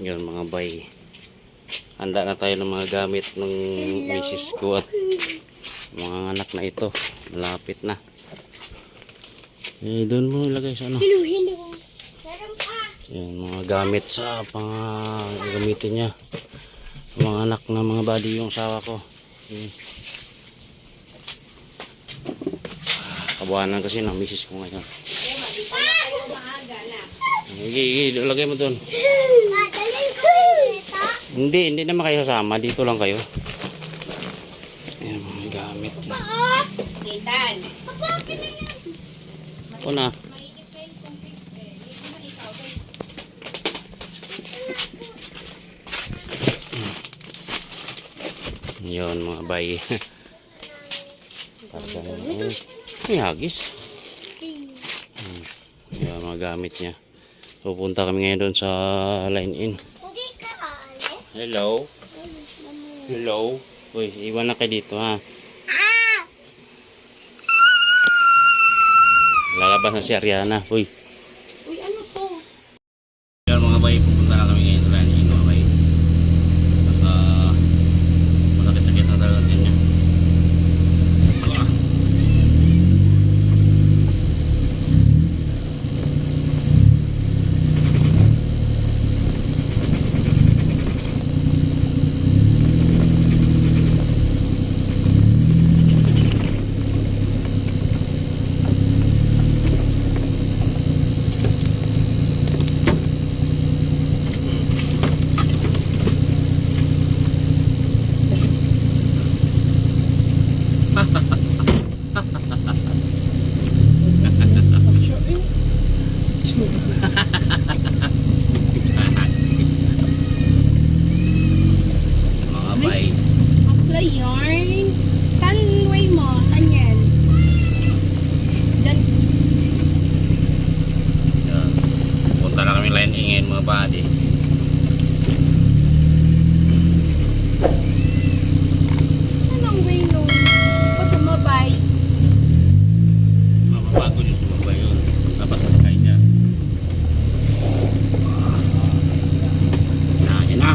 Yun mga bay. Handa na tayo ng mga gamit ng misis ko at mga anak na ito. Malapit na. Eh, doon mo ilagay sa ano. Yan, mga gamit sa pang gamitin niya. Mga anak na mga body yung sawa ko. Yan. Kabuhanan kasi ng misis ko ngayon. Sige, lagay mo doon. Hindi, hindi naman kayo sasama. Dito lang kayo. Ayan, mga gamit. Kitan. Ako na. Yun, mga bay. Parang, oh, may hagis. Yan, mga gamit niya. Pupunta kami ngayon doon sa line in. Hello? Hello? Uy, iwan na kayo dito ha. Ah! Lalabas na si Ariana. Uy, ano to? Yan mga bay, pupunta na kami ngayon sa line in mga bay. At uh, masakit-sakit na talaga din niya. Ah. Mga bay. Apply yarn. Saan way mo? Saan yan? Diyan. Yan. Punta na kami line in ngayon mga buddy. Saan ang way no? O sumabay. Mababago yung sumabay yun. Tapos sakay niya. Na, yan na.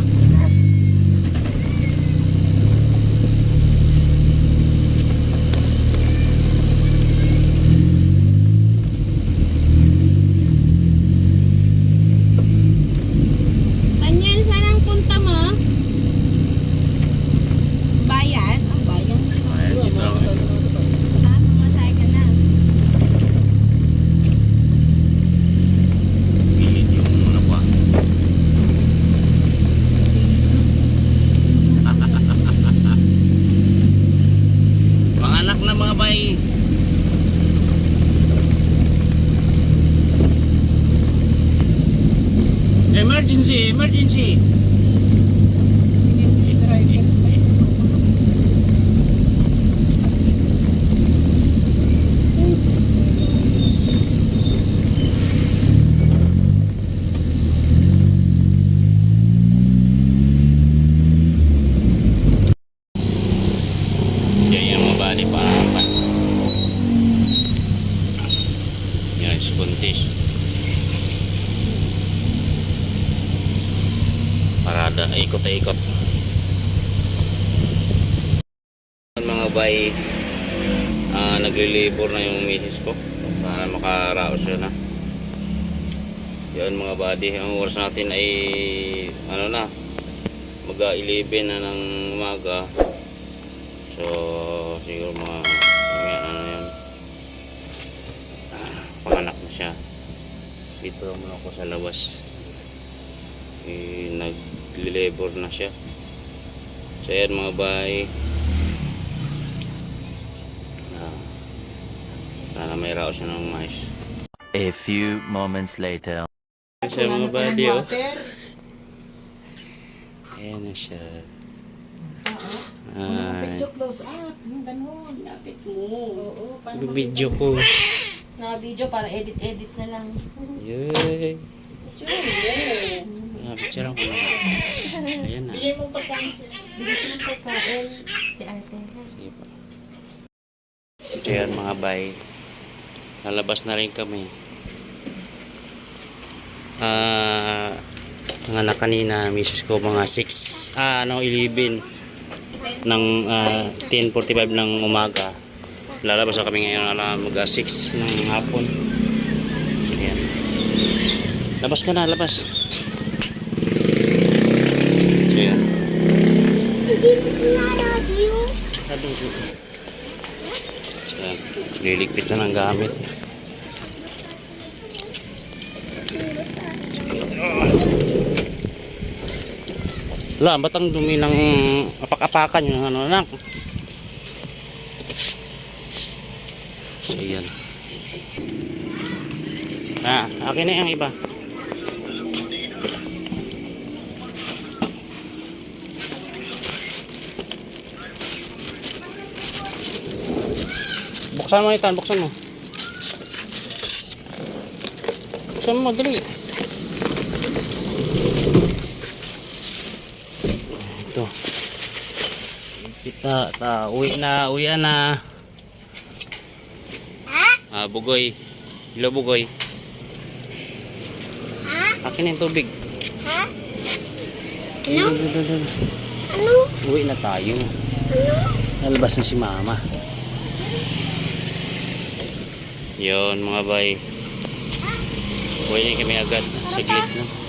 Tanyan, saan ang punta mo? Emergency! Emergency! Parada, ikot na ikot. Mga bay, ah, naglilibor na yung misis ko para makaraos yun na. Yan mga buddy, ang oras natin ay ano na, mag-11 na ng umaga. So, siguro mga, mga ano yan, ah, panganak na siya. Dito muna ako sa labas. Eh, nag-labor na siya. So, yan mga bay. Ah, sana may raos siya ng mais. A few moments later. Sa mga body, oh. Ayan na siya. Ay, Picture close up, yung ganun. Lapit mo. Oo, paano video ko. Naka-video para edit-edit na lang. Yay! Picture. Ah, picture ako. Ayan na. Bigay mo pagkain sila. Bigyan ko ng pagkain. Si ate. Sige pa. So yan mga bay. Lalabas na rin kami. Ah, Mga anak kanina, misis ko mga 6, ah, ano, 11 ng ah, 10.45 ng umaga. Lalabas na kami ngayon alam mag 6 ng hapon. Ayan. Labas ka na, labas. So, yan. Hindi mo sinarado yun. Sabi ko. Yan. Liligpit na ng gamit. Wala, ba't ang dumi ng apak-apakan yung ano anak? So, yan. Ah, akin na yung iba. Buksan mo ito, buksan mo. Buksan mo, dali. Ito. Kita, ta, uwi na, uwi na. Ha? Ah, bugoy. Hello, bugoy. Ha? Akin yung tubig. Ha? Dali. Ano? Uwi na tayo. Ano? Nalabas na si mama. Yon mga bay. Na kami agad. Saglit na.